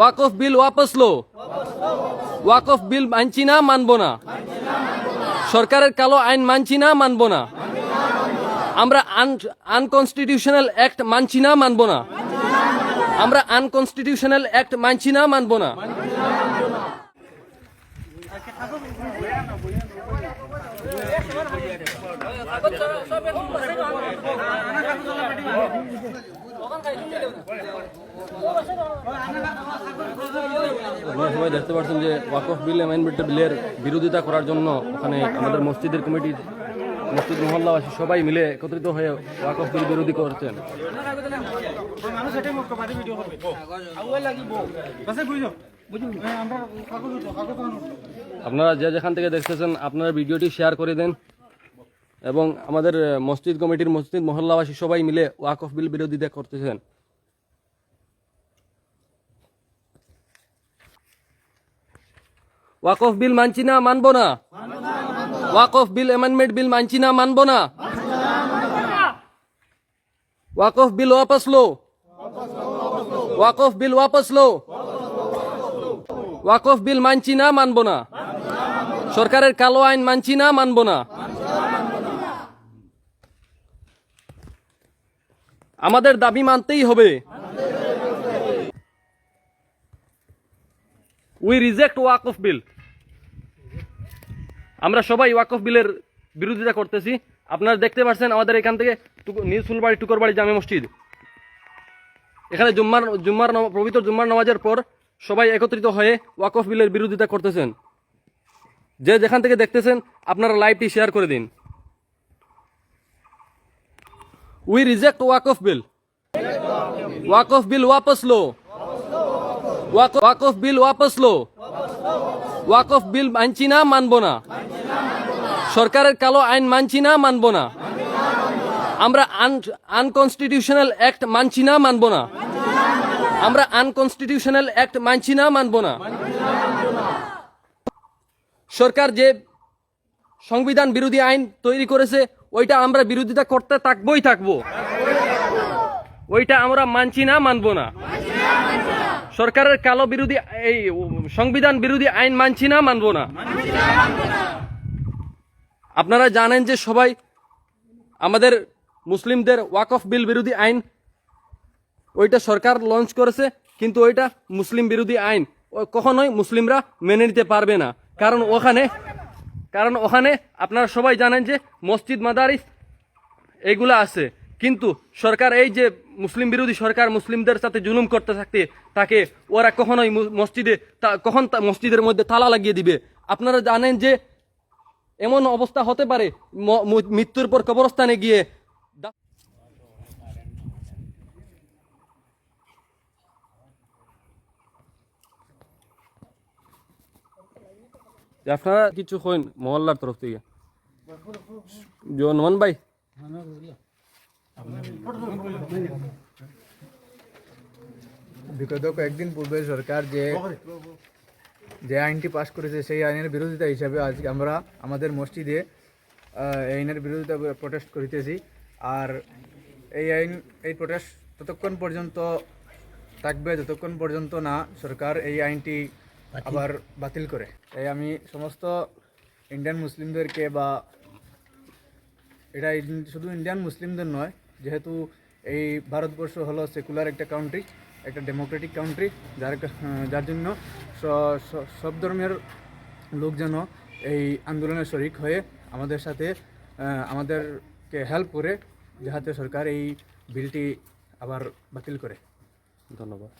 ওয়াকফ বিল ওয়াপস লো। ওয়াকফ বিল মানছি না, মানবো না। সরকারের কালো আইন মানছি না, মানবো না। আমরা আনকনস্টিটিউশনাল অ্যাক্ট মানছি না, মানবো না। আমরা আনকনস্টিটিউশনাল অ্যাক্ট মানছি না, মানবো না। সবাই দেখতে পাচ্ছেন যে ওয়াকফ বিল অ্যামেন্ডমেন্ট বিলের বিরোধিতা করার জন্য ওখানে আমাদের মসজিদের কমিটির মসজিদ মহল্লাবাসী সবাই মিলে একত্রিত হয়ে ওয়াকফ বিল বিরোধী করছেন। আপনারা যে যেখান থেকে দেখতেছেন আপনারা ভিডিওটি শেয়ার করে দেন। এবং আমাদের মসজিদ কমিটির মসজিদ মহল্লাবাসী সবাই মিলে ওয়াকফ বিল বিরোধিতা করতেছেন। ওয়াকফ বিল মানছি না, মানব না? ওয়াকফ বিল অ্যামেন্ডমেন্ট বিল মানছি না, মানব না? ওয়াকফ বিল ওয়াপস লো। ওয়াকফ বিল ওয়াপস লো। ওয়াকফ বিল মানছি না, মানব না? সরকারের কালো আইন মানছি না, মানব না? আমাদের দাবি মানতেই হবে। উই রিজেক্ট ওয়াকফ বিল আমরা সবাই ওয়াকফ বিলের বিরোধিতা করতেছি। আপনারা দেখতে পাচ্ছেন আমাদের এখান থেকে নিউ ফুলবাড়ি, টুকরবাড়ি জামে মসজিদ। এখানে জুম্মার জুম্মার পবিত্র জুম্মার নামাজের পর সবাই একত্রিত হয়ে ওয়াকফ বিলের বিরোধিতা করতেছেন। যে যেখান থেকে দেখতেছেন, আপনারা লাইভটি শেয়ার করে দিন। উই রিজেক্ট ওয়াকফ বিল ওয়াকফ বিল ওয়াপস লো ওয়াকফ বিল ওয়াপস লো ওয়াকফ বিল মানছি না মানবো না সরকারের কালো আইন মানছি না মানবো না আমরা আনকনস্টিটিউশনাল অ্যাক্ট মানছি না মানবো না আমরা আনকনস্টিটিউশনাল অ্যাক্ট মানছি না মানবো না সরকার যে সংবিধান বিরোধী আইন তৈরি করেছে ওইটা আমরা বিরোধিতা করতে থাকবোই থাকব। ওইটা আমরা মানছি না, মানব না। সরকারের কালো বিরোধী, এই সংবিধান বিরোধী আইন মানছি না, মানব না। আপনারা জানেন যে সবাই আমাদের মুসলিমদের ওয়াকফ বিল বিরোধী আইন, ওইটা সরকার লঞ্চ করেছে, কিন্তু ওইটা মুসলিম বিরোধী আইন। কখনোই মুসলিমরা মেনে নিতে পারবে না। কারণ ওখানে কারণ ওখানে আপনারা সবাই জানেন যে মসজিদ মাদারিস এইগুলা আছে। কিন্তু সরকার এই যে মুসলিম বিরোধী সরকার মুসলিমদের সাথে জুলুম করতে থাকতে তাকে ওরা কখনোই মসজিদে কখন মসজিদের মধ্যে তালা লাগিয়ে দিবে। আপনারা জানেন যে এমন অবস্থা হতে পারে মৃত্যুর পর কবরস্থানে গিয়ে দা- আপনারা কিছু হইন মহল্লার তরফ থেকে। জনমন ভাই। বিগত কয়েকদিন পূর্বে সরকার যে যে আইনটি পাশ করেছে, সেই আইনের বিরোধিতা হিসাবে আজকে আমরা আমাদের মসজিদে আইনের বিরোধিতা প্রটেস্ট করিতেছি। আর এই আইন, এই প্রটেস্ট ততক্ষণ পর্যন্ত থাকবে, যতক্ষণ পর্যন্ত না সরকার এই আইনটি আবার বাতিল করে। তাই আমি সমস্ত ইন্ডিয়ান মুসলিমদেরকে বা এটা শুধু ইন্ডিয়ান মুসলিমদের নয় যেহেতু এই ভারতবর্ষ হলো সেকুলার একটা কাউন্ট্রি একটা ডেমোক্রেটিক কাউন্ট্রি যার যার জন্য সব ধর্মের লোক যেন এই আন্দোলনে শরিক হয়ে আমাদের সাথে আমাদেরকে হেল্প করে যাহাতে সরকার এই বিলটি আবার বাতিল করে। ধন্যবাদ।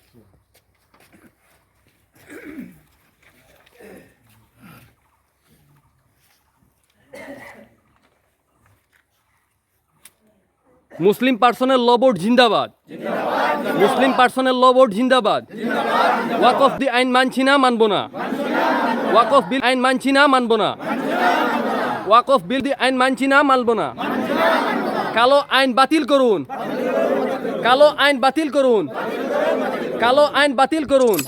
মুসলিম পার্সোনাল ল বোর্ড জিন্দাবাদ। মুসলিম পার্সোনাল ল বোর্ড জিন্দাবাদ। ওয়াক অফ দি আইন মানছি না, মানবো না। ওয়াক অফ বিল আইন মানছি না, মানবো না। ওয়াক অফ বিল দি আইন মানছি না, মানবো না। কালো আইন বাতিল করুন। কালো আইন বাতিল করুন। কালো আইন বাতিল করুন।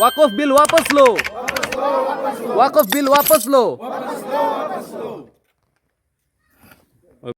ওয়াকফ বিল ওয়াপস লো ওয়াকফ বিল ওয়াপস লো